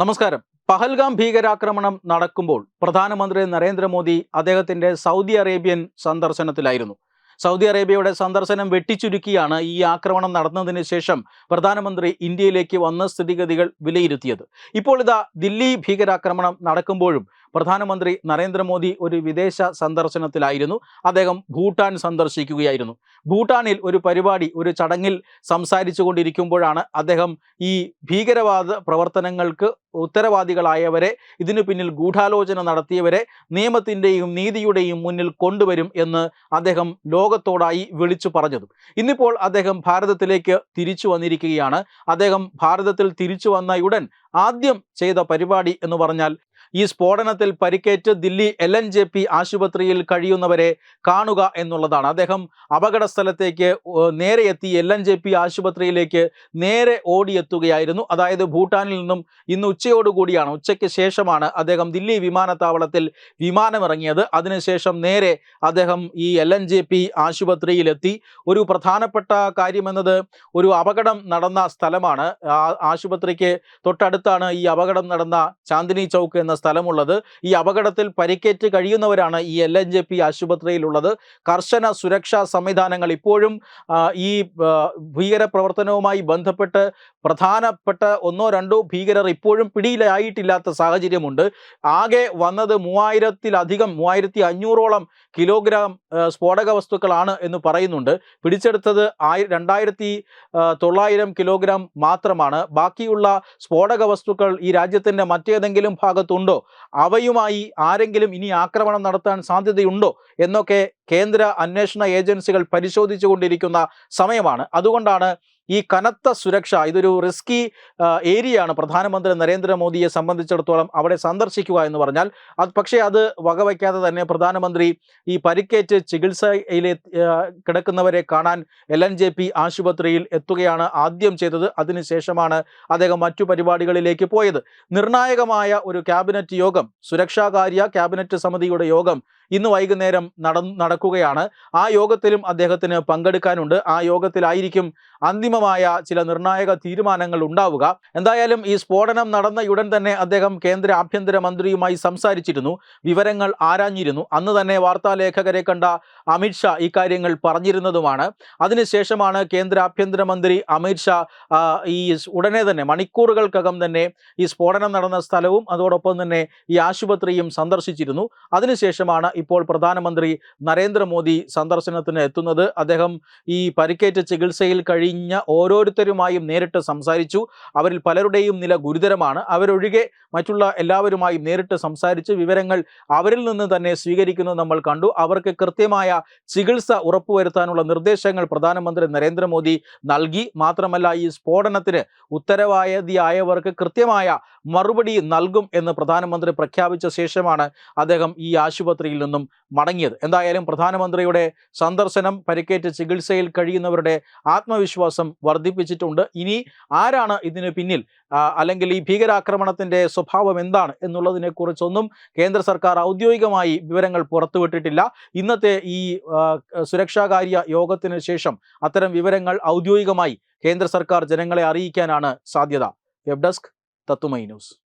നമസ്കാരം. പഹൽഗാം ഭീകരാക്രമണം നടക്കുമ്പോൾ പ്രധാനമന്ത്രി നരേന്ദ്രമോദി അദ്ദേഹത്തിന്റെ സൗദി അറേബ്യൻ സന്ദർശനത്തിലായിരുന്നു. സൗദി അറേബ്യയുടെ സന്ദർശനം വെട്ടിച്ചുരുക്കിയാണ് ഈ ആക്രമണം നടന്നതിന് ശേഷം പ്രധാനമന്ത്രി ഇന്ത്യയിലേക്ക് വന്ന സ്ഥിതിഗതികൾ വിലയിരുത്തിയത്. ഇപ്പോൾ ഇതാ ദില്ലി ഭീകരാക്രമണം നടക്കുമ്പോഴും പ്രധാനമന്ത്രി നരേന്ദ്രമോദി ഒരു വിദേശ സന്ദർശനത്തിലായിരുന്നു. അദ്ദേഹം ഭൂട്ടാൻ സന്ദർശിക്കുകയായിരുന്നു. ഭൂട്ടാനിൽ ഒരു പരിപാടി ഒരു ചടങ്ങിൽ സംസാരിച്ചു കൊണ്ടിരിക്കുമ്പോഴാണ് അദ്ദേഹം ഈ ഭീകരവാദ പ്രവർത്തനങ്ങൾക്ക് ഉത്തരവാദികളായവരെ ഇതിനു പിന്നിൽ ഗൂഢാലോചന നടത്തിയവരെ നിയമത്തിന്റെയും നീതിയുടെയും മുന്നിൽ കൊണ്ടുവരും എന്ന് അദ്ദേഹം ലോകത്തോടായി വിളിച്ചു പറഞ്ഞതും. ഇന്നിപ്പോൾ അദ്ദേഹം ഭാരതത്തിലേക്ക് തിരിച്ചു വന്നിരിക്കുകയാണ്. അദ്ദേഹം ഭാരതത്തിൽ തിരിച്ചു വന്ന ഉടൻ ആദ്യം ചെയ്ത പരിപാടി എന്ന് പറഞ്ഞാൽ ഈ സ്ഫോടനത്തിൽ പരിക്കേറ്റ് Delhi L N J P ആശുപത്രിയിൽ കഴിയുന്നവരെ കാണുക എന്നുള്ളതാണ്. അദ്ദേഹം അപകട സ്ഥലത്തേക്ക് നേരെ എത്തി എൽ എൻ ജെ പി ആശുപത്രിയിലേക്ക് നേരെ ഓടിയെത്തുകയായിരുന്നു. അതായത് ഭൂട്ടാനിൽ നിന്നും ഇന്ന് ഉച്ചയോടുകൂടിയാണ് ഉച്ചയ്ക്ക് ശേഷമാണ് അദ്ദേഹം ദില്ലി വിമാനത്താവളത്തിൽ വിമാനമിറങ്ങിയത്. അതിനുശേഷം നേരെ അദ്ദേഹം ഈ എൽ എൻ ജെ പി ആശുപത്രിയിലെത്തി. ഒരു പ്രധാനപ്പെട്ട കാര്യമെന്നത് ഒരു അപകടം നടന്ന സ്ഥലമാണ്. ആശുപത്രിക്ക് തൊട്ടടുത്താണ് ഈ അപകടം നടന്ന ചാന്ദിനി ചൗക്ക് എന്ന സ്ഥലമുള്ളത്. ഈ അപകടത്തിൽ പരിക്കേറ്റ് കഴിയുന്നവരാണ് ഈ എൽ എൻ ജെ പി ആശുപത്രിയിലുള്ളത്. കർശന സുരക്ഷാ സംവിധാനങ്ങൾ ഇപ്പോഴും ഈ ഭീകര പ്രവർത്തനവുമായി ബന്ധപ്പെട്ട് പ്രധാനപ്പെട്ട ഒന്നോ രണ്ടോ ഭീകരർ ഇപ്പോഴും പിടിയിലായിട്ടില്ലാത്ത സാഹചര്യമുണ്ട്. ആകെ വന്നത് മൂവായിരത്തിലധികം മൂവായിരത്തി അഞ്ഞൂറോളം കിലോഗ്രാം സ്ഫോടക വസ്തുക്കളാണ് എന്ന് പറയുന്നുണ്ട്. പിടിച്ചെടുത്തത് ആയി രണ്ടായിരത്തി തൊള്ളായിരം കിലോഗ്രാം മാത്രമാണ്. ബാക്കിയുള്ള സ്ഫോടക വസ്തുക്കൾ ഈ രാജ്യത്തിന്റെ മറ്റേതെങ്കിലും ഭാഗത്തുണ്ടോ. അവയുമായി ആരെങ്കിലും ഇനി ആക്രമണം നടത്താൻ സാധ്യതയുണ്ടോ? എന്നൊക്കെ കേന്ദ്ര അന്വേഷണ ഏജൻസികൾ പരിശോധിച്ചുകൊണ്ടിരിക്കുന്ന സമയമാണ്. അതുകൊണ്ടാണ് ഈ കനത്ത സുരക്ഷ ഇതൊരു റിസ്കി ഏരിയയാണ്. പ്രധാനമന്ത്രി നരേന്ദ്രമോദിയെ സംബന്ധിച്ചിടത്തോളം അവിടെ സന്ദർശിക്കുക എന്ന് പറഞ്ഞാൽ അത് പക്ഷേ അത് വകവയ്ക്കാതെ തന്നെ പ്രധാനമന്ത്രി ഈ പരിക്കേറ്റ് ചികിത്സയിലെ കിടക്കുന്നവരെ കാണാൻ എൽ എൻ ജെ പി ആശുപത്രിയിൽ എത്തുകയാണ് ആദ്യം ചെയ്തത്. അതിനുശേഷമാണ് അദ്ദേഹം മറ്റു പരിപാടികളിലേക്ക് പോയത്. നിർണായകമായ ഒരു ക്യാബിനറ്റ് യോഗം സുരക്ഷാകാര്യ ക്യാബിനറ്റ് സമിതിയുടെ യോഗം ഇന്ന് വൈകുന്നേരം നട നടക്കുകയാണ്. ആ യോഗത്തിലും അദ്ദേഹത്തിന് പങ്കെടുക്കാനുണ്ട്. ആ യോഗത്തിലായിരിക്കും അന്തിമമായ ചില നിർണായക തീരുമാനങ്ങൾ ഉണ്ടാവുക. എന്തായാലും ഈ സ്ഫോടനം നടന്ന ഉടൻ തന്നെ അദ്ദേഹം കേന്ദ്ര ആഭ്യന്തര മന്ത്രിയുമായി സംസാരിച്ചിരുന്നു. വിവരങ്ങൾ ആരാഞ്ഞിരുന്നു. അന്ന് തന്നെ വാർത്താലേഖകരെ കണ്ട അമിത്ഷാ ഇക്കാര്യങ്ങൾ പറഞ്ഞിരുന്നതുമാണ്. അതിനുശേഷമാണ് കേന്ദ്ര ആഭ്യന്തരമന്ത്രി അമിത്ഷാ ഈ ഉടനെ തന്നെ മണിക്കൂറുകൾക്കകം തന്നെ ഈ സ്ഫോടനം നടന്ന സ്ഥലവും അതോടൊപ്പം തന്നെ ഈ ആശുപത്രിയും സന്ദർശിച്ചിരുന്നു. അതിനുശേഷമാണ് ഇപ്പോൾ പ്രധാനമന്ത്രി നരേന്ദ്രമോദി സന്ദർശനത്തിന് എത്തുന്നത്. അദ്ദേഹം ഈ പരിക്കേറ്റ ചികിത്സയിൽ കഴിഞ്ഞ ഓരോരുത്തരുമായും നേരിട്ട് സംസാരിച്ചു. അവരിൽ പലരുടെയും നില ഗുരുതരമാണ്. അവരൊഴികെ മറ്റുള്ള എല്ലാവരുമായും നേരിട്ട് സംസാരിച്ച് വിവരങ്ങൾ അവരിൽ നിന്ന് തന്നെ സ്വീകരിക്കുന്നത് നമ്മൾ കണ്ടു. അവർക്ക് കൃത്യമായ ചികിത്സ ഉറപ്പുവരുത്താനുള്ള നിർദ്ദേശങ്ങൾ പ്രധാനമന്ത്രി നരേന്ദ്രമോദി നൽകി. മാത്രമല്ല ഈ സ്ഫോടനത്തിന് ഉത്തരവാദിയായവർക്ക് കൃത്യമായ മറുപടി നൽകും എന്ന് പ്രധാനമന്ത്രി പ്രഖ്യാപിച്ച ശേഷമാണ് അദ്ദേഹം ഈ ആശുപത്രിയിൽ നിന്നും മടങ്ങിയത്. എന്തായാലും പ്രധാനമന്ത്രിയുടെ സന്ദർശനം പരിക്കേറ്റ് ചികിത്സയിൽ കഴിയുന്നവരുടെ ആത്മവിശ്വാസം വർദ്ധിപ്പിച്ചിട്ടുണ്ട്. ഇനി ആരാണ് ഇതിന് പിന്നിൽ? അല്ലെങ്കിൽ ഈ ഭീകരാക്രമണത്തിന്റെ സ്വഭാവം എന്താണ് എന്നുള്ളതിനെക്കുറിച്ചൊന്നും കേന്ദ്ര സർക്കാർ ഔദ്യോഗികമായി വിവരങ്ങൾ പുറത്തുവിട്ടിട്ടില്ല. ഇന്നത്തെ ഈ സുരക്ഷാകാര്യ യോഗത്തിന് ശേഷം അത്തരം വിവരങ്ങൾ ഔദ്യോഗികമായി കേന്ദ്ര സർക്കാർ ജനങ്ങളെ അറിയിക്കാനാണ് സാധ്യത. Web desk Tá Tatumainos.